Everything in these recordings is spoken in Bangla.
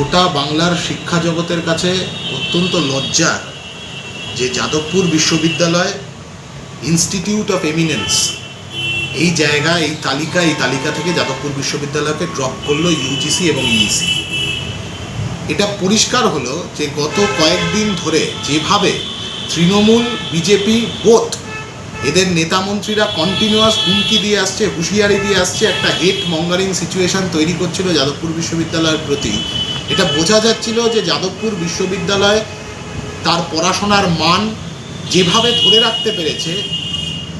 গোটা বাংলার শিক্ষা জগতের কাছে অত্যন্ত লজ্জার যে যাদবপুর বিশ্ববিদ্যালয় ইনস্টিটিউট অফ এমিনেন্স এই জায়গা, এই তালিকা এই তালিকা থেকে যাদবপুর বিশ্ববিদ্যালয়কে ড্রপ করল ইউজিসি এবং ইইসি এটা পরিষ্কার হলো যে গত কয়েকদিন ধরে যেভাবে তৃণমূল বিজেপি বোথ এদের নেতামন্ত্রীরা কন্টিনিউয়াস হুমকি দিয়ে আসছে, হুঁশিয়ারি দিয়ে আসছে, একটা হেট মঙ্গারিং সিচুয়েশন তৈরি করছিল যাদবপুর বিশ্ববিদ্যালয়ের প্রতি। এটা বোঝা যাচ্ছিল যে যাদবপুর বিশ্ববিদ্যালয় তার পড়াশোনার মান যেভাবে ধরে রাখতে পেরেছে,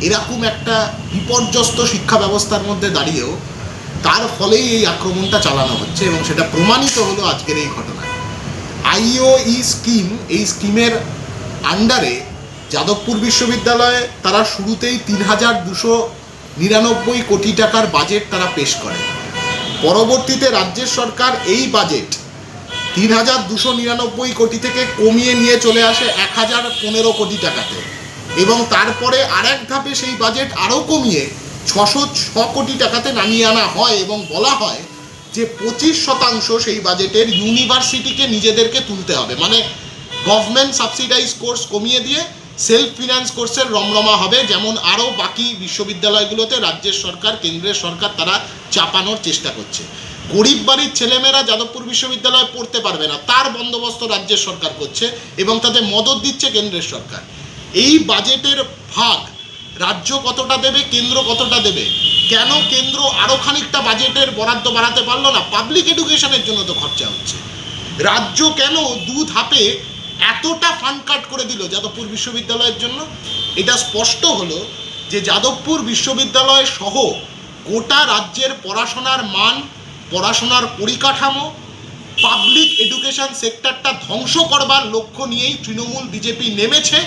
এরকম একটা বিপর্যস্ত শিক্ষা ব্যবস্থার মধ্যে দাঁড়িয়েও তার ফলেই এই আক্রমণটা চালানো হচ্ছে এবং সেটা প্রমাণিত হলো আজকের এই ঘটনায়। আইওই স্কিম, এই স্কিমের আন্ডারে যাদবপুর বিশ্ববিদ্যালয়ে তারা শুরুতেই তিন হাজার দুশো নিরানব্বই কোটি টাকার বাজেট তারা পেশ করে। পরবর্তীতে রাজ্যের সরকার এই বাজেট তিন হাজার দুশো নিরানব্বই কোটি থেকে কমিয়ে নিয়ে চলে আসে এক হাজার পনেরো কোটি টাকাতে। এবং তারপরে আর এক ধাপে সেই বাজেট আরও কমিয়ে ছশো ছ কোটি টাকাতে নামিয়ে আনা হয় এবং বলা হয় যে পঁচিশ শতাংশ সেই বাজেটের ইউনিভার্সিটিকে নিজেদেরকে তুলতে হবে। মানে গভর্নমেন্ট সাবসিডাইজ কোর্স কমিয়ে দিয়ে সেলফ ফিনান্স কোর্সের রমরমা হবে, যেমন আরও বাকি বিশ্ববিদ্যালয়গুলোতে রাজ্যের সরকার, কেন্দ্রের সরকার তারা চাপানোর চেষ্টা করছে। গরিব বাড়ির ছেলেমেয়েরা যাদবপুর বিশ্ববিদ্যালয়ে পড়তে পারবে না, তার বন্দোবস্ত রাজ্যের সরকার করছে এবং তাদের মদত দিচ্ছে কেন্দ্রের সরকার। এই বাজেটের ভাগ রাজ্য কতটা দেবে, কেন্দ্র কতটা দেবে? কেন কেন্দ্র আরও খানিকটা বাজেটের বরাদ্দ বাড়াতে পারল না? পাবলিক এডুকেশনের জন্য তো খরচা হচ্ছে। রাজ্য কেন দু ধাপে এতটা ফান্ড কাট করে দিল যাদবপুর বিশ্ববিদ্যালয়ের জন্য, এটা স্পষ্ট হলো যে যাদবপুর বিশ্ববিদ্যালয় সহ গোটা রাজ্যের পড়াশোনার মান, পড়াশোনার পরিকাঠামো পাবলিক এডুকেশন সেক্টরটা ধ্বংস করবার লক্ষ্য নিয়েই তৃণমূল বিজেপি নেমেছে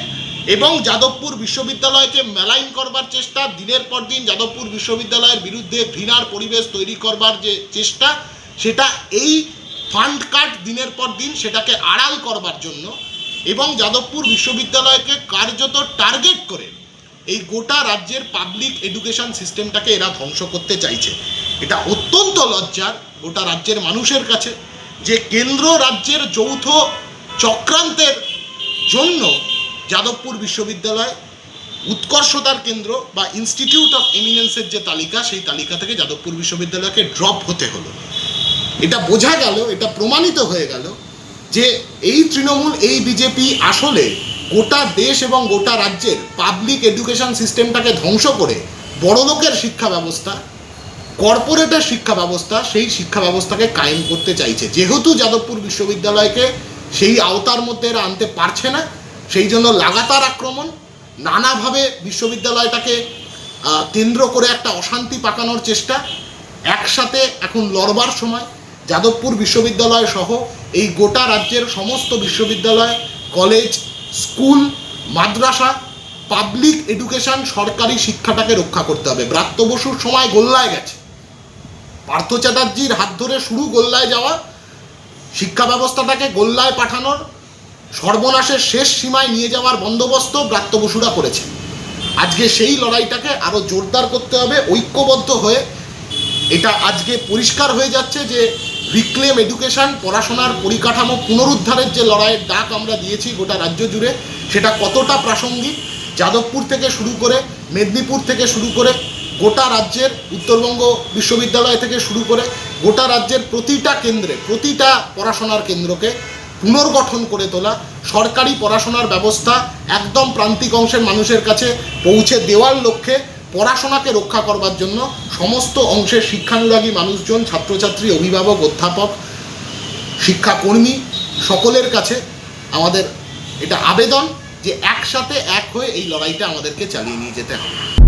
এবং যাদবপুর বিশ্ববিদ্যালয়কে মেলাইন করবার চেষ্টা, দিনের পর দিন যাদবপুর বিশ্ববিদ্যালয়ের বিরুদ্ধে ঘৃণার পরিবেশ তৈরি করবার যে চেষ্টা, সেটা এই ফান্ড কাট দিনের পর দিন সেটাকে আড়াল করবার জন্য এবং যাদবপুর বিশ্ববিদ্যালয়কে কার্যত টার্গেট করে এই গোটা রাজ্যের পাবলিক এডুকেশন সিস্টেমটাকে এরা ধ্বংস করতে চাইছে। এটা অত্যন্ত লজ্জার গোটা রাজ্যের মানুষের কাছে যে কেন্দ্র রাজ্যের যৌথ চক্রান্তের জন্য যাদবপুর বিশ্ববিদ্যালয় উৎকর্ষতার কেন্দ্র বা ইনস্টিটিউট অফ এমিনেন্সের যে তালিকা, সেই তালিকা থেকে যাদবপুর বিশ্ববিদ্যালয়কে ড্রপ হতে হলো। এটা বোঝা গেল, এটা প্রমাণিত হয়ে গেল যে এই তৃণমূল, এই বিজেপি আসলে গোটা দেশ এবং গোটা রাজ্যের পাবলিক এডুকেশন সিস্টেমটাকে ধ্বংস করে বড়লোকের শিক্ষা ব্যবস্থা কর্পোরেটের শিক্ষা ব্যবস্থা, সেই শিক্ষা ব্যবস্থাকে কায়েম করতে চাইছে। যেহেতু যাদবপুর বিশ্ববিদ্যালয়কে সেই আওতার মধ্যে এরা আনতে পারছে না, সেই জন্য লাগাতার আক্রমণ, নানাভাবে বিশ্ববিদ্যালয়টাকে কেন্দ্র করে একটা অশান্তি পাকানোর চেষ্টা, একসাথে এখন লড়বার সময়, যাদবপুর বিশ্ববিদ্যালয় সহ এই গোটা রাজ্যের সমস্ত বিশ্ববিদ্যালয়, কলেজ, স্কুল, মাদ্রাসা পাবলিক এডুকেশন সরকারি শিক্ষাটাকে রক্ষা করতে হবে। ব্রাত্য বসুর সময় গোল্লায় গেছে। পার্থ চ্যাটার্জির হাত ধরে শুরু গোল্লায় যাওয়া, শিক্ষা ব্যবস্থাটাকে গোল্লায় পাঠানোর, সর্বনাশের শেষ সীমায় নিয়ে যাওয়ার বন্দোবস্ত ব্রাত্য বসুরা করেছে। আজকে সেই লড়াইটাকে আরও জোরদার করতে হবে, ঐক্যবদ্ধ হয়ে। এটা আজকে পরিষ্কার হয়ে যাচ্ছে যে রিক্লেম এডুকেশন পড়াশোনার পরিকাঠামো, পুনরুদ্ধারের যে লড়াইয়ের ডাক আমরা দিয়েছি গোটা রাজ্য জুড়ে, সেটা কতটা প্রাসঙ্গিক? যাদবপুর থেকে শুরু করে মেদিনীপুর থেকে শুরু করে গোটা রাজ্যের, উত্তরবঙ্গ বিশ্ববিদ্যালয় থেকে শুরু করে গোটা রাজ্যের প্রতিটা কেন্দ্রে, প্রতিটা পড়াশোনার কেন্দ্রকে পুনর্গঠন করে তোলা, সরকারি পড়াশোনার ব্যবস্থা একদম প্রান্তিক অংশের মানুষের কাছে পৌঁছে দেওয়ার লক্ষ্যে পড়াশোনাকে রক্ষা করবার জন্য সমস্ত অংশের শিক্ষানুরাগী মানুষজন, ছাত্রছাত্রী, অভিভাবক, অধ্যাপক, শিক্ষাকর্মী সকলের কাছে আমাদের এটা আবেদন যে একসাথে এক হয়ে এই লড়াইটা আমাদেরকে চালিয়ে নিয়ে যেতে হবে।